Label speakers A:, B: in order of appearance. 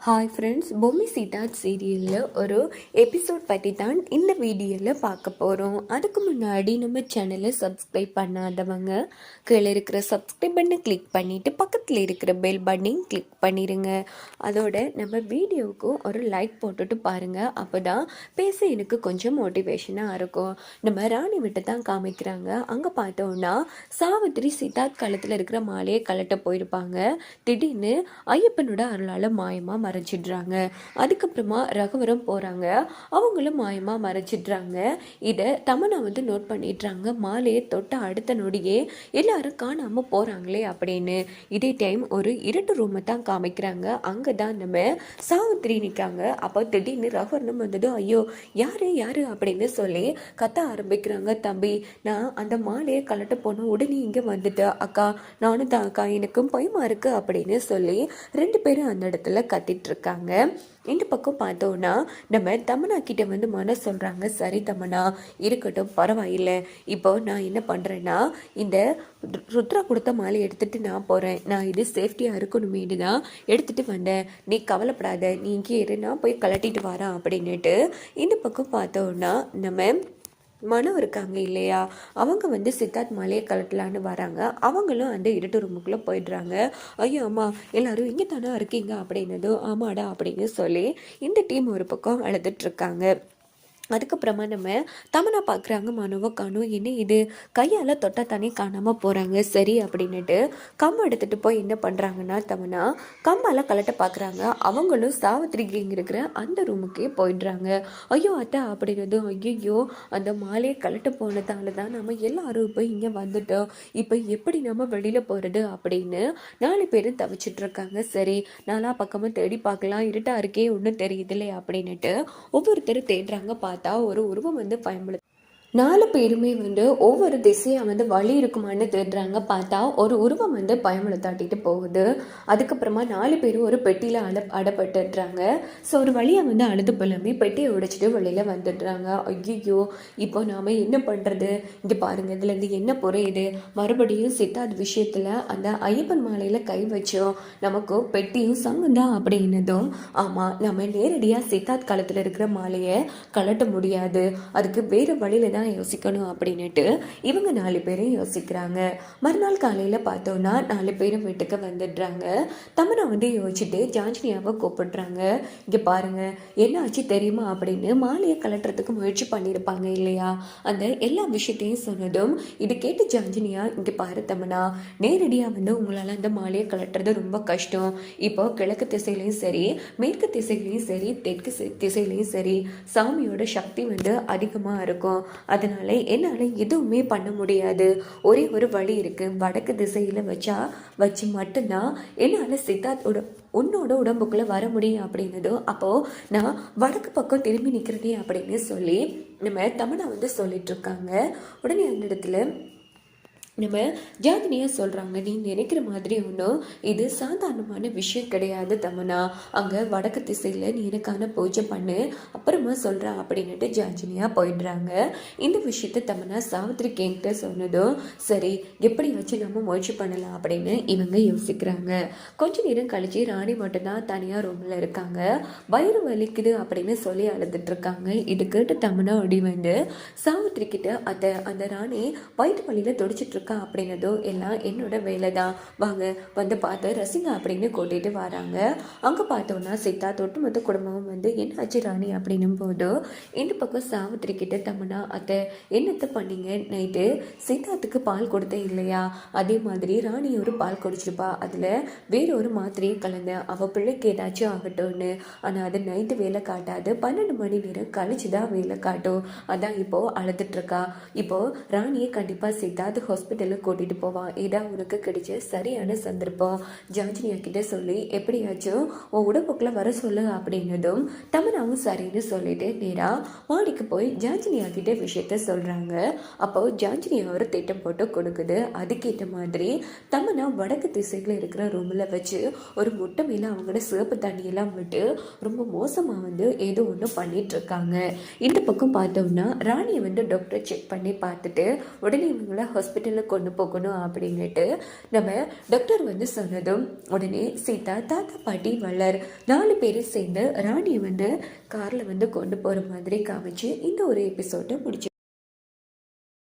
A: Hi friends Bommi சீதாத் சீரியலில் ஒரு episode பற்றி தான் இந்த வீடியோவில் பார்க்க போகிறோம் அதுக்கு முன்னாடி நம்ம சேனலை சப்ஸ்கிரைப் பண்ணாதவங்க கீழே இருக்கிற சப்ஸ்கிரைப் பண்ணை கிளிக் பண்ணிவிட்டு பக்கத்தில் இருக்கிற பெல் பட்டனையும் கிளிக் பண்ணிடுங்க அதோட நம்ம வீடியோவுக்கும் ஒரு லைக் போட்டுட்டு பாருங்கள் அப்போ தான் பேச எனக்கு கொஞ்சம் மோட்டிவேஷனாக இருக்கும். நம்ம ராணி விட்டு தான் காமிக்கிறாங்க. அங்கே பார்த்தோன்னா சாவித்திரி சீதாத் காலத்தில் இருக்கிற மாலையை கலட்ட போயிருப்பாங்க. திடீர்னு ஐயப்பனோட அருளால் மாயமாக மறைச்சிடுறாங்க. அதுக்கப்புறமா ரகுவரம் போகிறாங்க அவங்களும் மாயமாக மறைச்சிடுறாங்க. இதை தமனா வந்து நோட் பண்ணிடுறாங்க. மாலையை தொட்ட அடுத்த நொடியே எல்லாரும் காணாமல் போகிறாங்களே அப்படின்னு. இதே டைம் ஒரு இருட்டு ரூமை தான் காமிக்கிறாங்க. அங்கே தான் நம்ம சாவித்திரி நிற்காங்க அப்போ திடீர்னு ரகுவரனும் வந்ததும் ஐயோ யார் யார்? அப்படின்னு சொல்லி கத்த ஆரம்பிக்கிறாங்க. தம்பி நான் அந்த மாலையை கலட்ட போனோம் உடனே இங்கே வந்துட்டேன் அக்கா நானும் தான் அக்கா எனக்கும் பயமாக இருக்குது அப்படின்னு சொல்லி ரெண்டு பேரும் அந்த இடத்துல கத்திட்டு இருக்காங்க இந்த பக்கம் பார்த்தோன்னா நம்ம தமனா கிட்ட வந்து மன சொல்கிறாங்க சரி தமனா இருக்கட்டும் பரவாயில்லை. இப்போ நான் என்ன பண்ணுறேன்னா இந்த ருத்ரா கொடுத்த மாலை எடுத்துட்டு நான் போகிறேன் நான் இது சேஃப்டியாக இருக்கணுமேனு தான் எடுத்துட்டு வந்தேன். நீ கவலைப்படாத. நீ இங்கே இரு. நான் போய் கலட்டிட்டு வரேன் அப்படின்னுட்டு இந்த பக்கம் பார்த்தோன்னா நம்ம மனு இருக்காங்க இல்லையா? அவங்க வந்து சித்தார்த் மலையை கலட்டலான்னு வராங்க. அவங்களும் அந்த இருட்டு ரூமுக்குள்ளே போயிடுறாங்க. ஐயோ அம்மா எல்லாரும் இங்கே தானே இருக்கீங்க அப்படின்னதும் ஆமாடா அப்படின்னு சொல்லி இந்த டீம் ஒரு பக்கம் அழுதுட்டு இருக்காங்க. அதுக்கப்புறமா நம்ம தமனா பார்க்குறாங்க மனுவை காணும். என்ன இது? கையால் தொட்டா தானே காணாமல் போகிறாங்க சரி அப்படின்னுட்டு கம்மை எடுத்துகிட்டு போய் என்ன பண்ணுறாங்கன்னா தமனா கம்மால் கலட்ட பார்க்குறாங்க அவங்களும் சாவித்திரி இருக்கிற அந்த ரூமுக்கே போயிடுறாங்க. ஐயோ அத்தை அப்படின்னதும் ஐயோ அந்த மாலையை கலட்ட போனதால தான் நம்ம எல்லாரும் இப்போ இங்கே வந்துட்டோம். இப்போ எப்படி நம்ம வெளியில் போகிறது அப்படின்னு நாலு பேரும் தவிச்சிட்டு இருக்காங்க. சரி நாலா பக்கமாக தேடி பார்க்கலாம். இருட்டாக இருக்கே ஒன்றும் தெரியுதுல்லையே அப்படின்னுட்டு ஒவ்வொருத்தரும் தேடுறாங்க பார்த்து பார்த்தா ஒரு உருவம் வந்து பயன்படுது நாலு பேருமே வந்து ஒவ்வொரு திசையாக வந்து வழி இருக்குமான்னு தேடுறாங்க. பார்த்தா ஒரு உருவம் வந்து பயமுறுத்தாட்டிட்டு போகுது. அதுக்கப்புறமா நாலு பேரும் ஒரு பெட்டியில் அட அடப்பட்டுடுறாங்க. ஸோ ஒரு வழியாக வந்து அழுது புலம்பி பெட்டியை உடைச்சிட்டு வெளியில் வந்துடுறாங்க. ஐயோ இப்போ நாம் என்ன பண்ணுறது இங்கே பாருங்கள் இதுலேருந்து என்ன புரியுது மறுபடியும் சித்தார்த் விஷயத்தில் அந்த ஐயப்பன் மாலையில் கை வச்சோம். நமக்கு பெட்டியும் சங்கம் தான் அப்படின்னதும் ஆமாம் நம்ம நேரடியாக சித்தார்த் காலத்தில் இருக்கிற மாலையை கலட்ட முடியாது. அதுக்கு வேறு வழியில தான் யோசிக்கணும் அப்படின்னுட்டு இவங்க நாலு பேரும் யோசிக்கிறாங்க. மறுநாள் காலையில் பார்த்தோன்னா நாலு பேரும் வீட்டுக்கு வந்துடுறாங்க. தமனை வந்து யோசிச்சுட்டு ஜான்ஜினியாவை கூப்பிடுறாங்க. இங்கே பாருங்க என்ன ஆச்சு தெரியுமா அப்படின்னு மாலையை கலட்டுறதுக்கு முயற்சி பண்ணியிருப்பாங்க இல்லையா? அந்த எல்லா விஷயத்தையும் சொன்னதும் இது கேட்டு ஜான்ஜினியா இங்கே பாரு தமனா நேரடியாக வந்து உங்களால் அந்த மாலையை கலட்டுறது ரொம்ப கஷ்டம். இப்போ கிழக்கு திசையிலையும் சரி மேற்கு திசையிலையும் சரி தெற்கு திசையிலையும் சரி சாமியோட சக்தி வந்து அதிகமாக இருக்கும். அதனால என்னால் எதுவுமே பண்ண முடியாது. ஒரே ஒரு வழி இருக்குது வடக்கு திசையில் வச்சா வச்சு மட்டும்தான் என்னால் சித்தார்த்தோட உன்னோட உடம்புக்குள்ளே வர முடியும் அப்படின்னதோ அப்போது நான் வடக்கு பக்கம் திரும்பி நிற்கிறதே அப்படின்னு சொல்லி நம்ம தமனா வந்து சொல்லிட்டு இருக்காங்க. உடனே அந்த இடத்துல நம்ம ஜாதினியாக சொல்கிறாங்க நீ நினைக்கிற மாதிரி ஒன்றும் இது சாதாரணமான விஷயம் கிடையாது தமனா. அங்கே வடக்கு திசையில் நீ எனக்கான பூஜை பண்ணு அப்புறமா சொல்கிறா அப்படின்னுட்டு ஜாஜினியாக போயிடுறாங்க. இந்த விஷயத்த தமனா சாவித்ரி கேங்கிட்ட சொன்னதும் சரி எப்படி வச்சு நம்ம முயற்சி பண்ணலாம் அப்படின்னு இவங்க யோசிக்கிறாங்க. கொஞ்ச நேரம் கழிச்சு ராணி மட்டும்தான் தனியாக ரூமில் இருக்காங்க. வயிறு வலிக்குது அப்படின்னு சொல்லி அழுதுட்டு இருக்காங்க. இது கேட்டு தமனா ஒடி வந்து சாவித்திரி கிட்ட அந்த அந்த ராணி வயிற்று வலியில் துடிச்சிட்டு இருக்கா அப்படின்னதோ எல்லாம் என்னோட வேலை தான். வாங்க வந்து பார்த்து ரசிகா அப்படின்னு கூட்டிட்டு வராங்க. அங்கே பார்த்தோன்னா சீதா தொட்டுமொத்த குடும்பமும் வந்து என்ன ஆச்சு ராணி? அப்படின்னும் போதோ இந்த பக்கம் சாவித்திரி கிட்ட தமனா அத்தை என்னத்தை பண்ணீங்க? நைட்டு சீதாத்துக்கு பால் கொடுத்தேன் இல்லையா? அதே மாதிரி ராணி ஒரு பால் குடிச்சிருப்பா. அதில் வேற ஒரு மாத்திரையை கலந்து அவள் பிள்ளைக்கு ஏதாச்சும் ஆகட்டும்னு. ஆனால் அது நைட்டு வேலை காட்டாது. பன்னெண்டு மணி நேரம் கழிச்சு தான் வேலை காட்டும். அதான் இப்போ அழுதுட்டு இருக்கா. இப்போ ராணியை கண்டிப்பாக சித்தா அது ஹாஸ்பிட்டல் ஹாஸ்பிட்டலுக்கு கூட்டிகிட்டு போவான் இதான் உனக்கு கிடைச்ச சரியான சந்தர்ப்பம். ஜான்ஜினியா கிட்ட சொல்லி. எப்படியாச்சும் உன் உடம்புக்குள்ள வர சொல்லு அப்படின்னதும் தமனாவும் சரின்னு சொல்லிட்டு நேராக மாடிக்கு போய் ஜான்ஜினியா கிட்ட விஷயத்த சொல்கிறாங்க அப்போ ஜான்ஜினியா ஒரு திட்டம் போட்டு கொடுக்குது. அதுக்கேற்ற மாதிரி தமனா வடக்கு திசையில் இருக்கிற ரூமில் வச்சு ஒரு முட்டை மேலே அவங்களோட சிவப்பு தண்ணியெல்லாம் விட்டு ரொம்ப மோசமாக வந்து ஏதோ ஒன்று பண்ணிட்டு இருக்காங்க. இந்த பக்கம் பார்த்தோம்னா ராணியை வந்து டாக்டர் செக் பண்ணி பார்த்துட்டு உடனே இவங்கள ஹாஸ்பிட்டலில் கொண்டு போகணும் அப்படின்னுட்டு நம்ம டாக்டர் வந்து சொன்னதும் உடனே சீதா தாத்தா பாட்டி வளர் நாலு பேரும் சேர்ந்து ராணியை வந்து காரில் வந்து கொண்டு போகிற மாதிரி காமிச்சு இந்த ஒரு எபிசோட்டை முடிச்சு